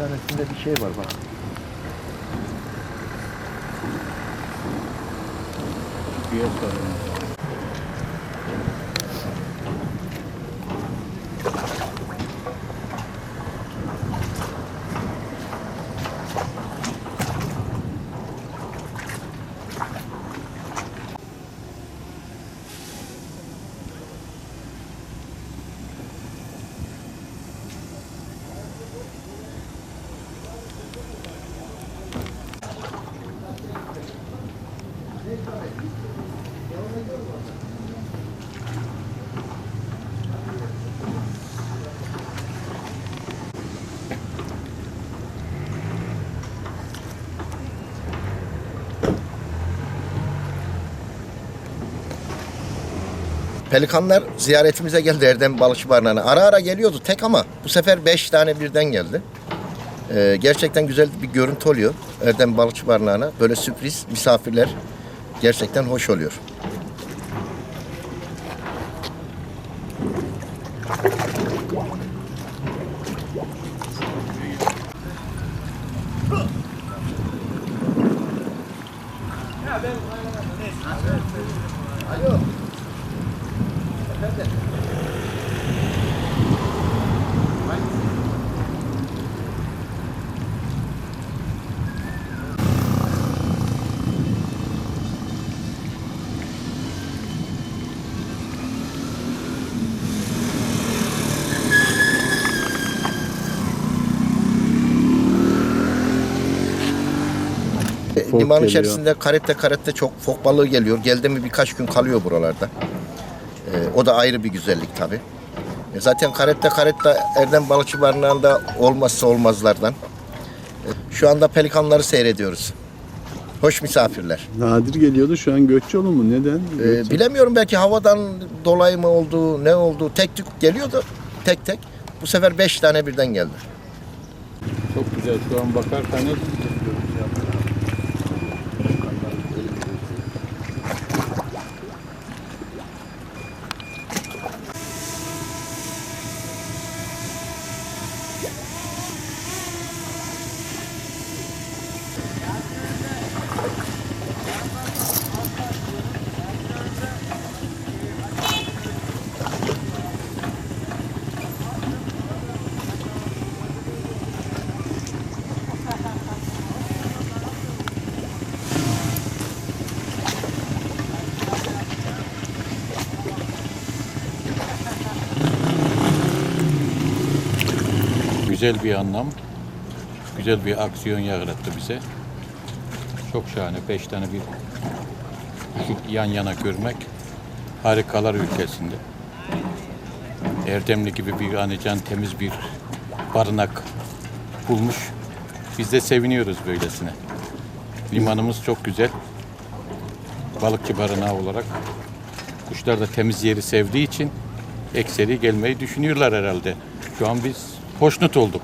tanesinde bir şey var bak. Pelikanlar ziyaretimize geldi Erdem Balıkçı Barınağı'na. Ara ara geliyordu tek ama bu sefer beş tane birden geldi. Ee, gerçekten güzel bir görüntü oluyor Erdem Balıkçı Barınağı'na. Böyle sürpriz misafirler gerçekten hoş oluyor. E, Fok Liman geliyor. içerisinde karette karette çok fok balığı geliyor. Geldi mi birkaç gün kalıyor buralarda. E, o da ayrı bir güzellik tabi. zaten karette karette Erdem Balıkçı Barınağı'nda olmazsa olmazlardan. E, şu anda pelikanları seyrediyoruz. Hoş misafirler. Nadir geliyordu şu an Gökçeoğlu mu? Neden? E, Gökçe- bilemiyorum belki havadan dolayı mı oldu, ne oldu. Tek tük geliyordu tek tek. Bu sefer beş tane birden geldi. Çok güzel şu an bakarsanız güzel bir anlam, güzel bir aksiyon yarattı bize. Çok şahane. Beş tane bir kuşu yan yana görmek harikalar ülkesinde. Erdemli gibi bir anican temiz bir barınak bulmuş. Biz de seviniyoruz böylesine. Limanımız çok güzel. Balıkçı barınağı olarak kuşlar da temiz yeri sevdiği için ekseri gelmeyi düşünüyorlar herhalde. Şu an biz hoşnut olduk.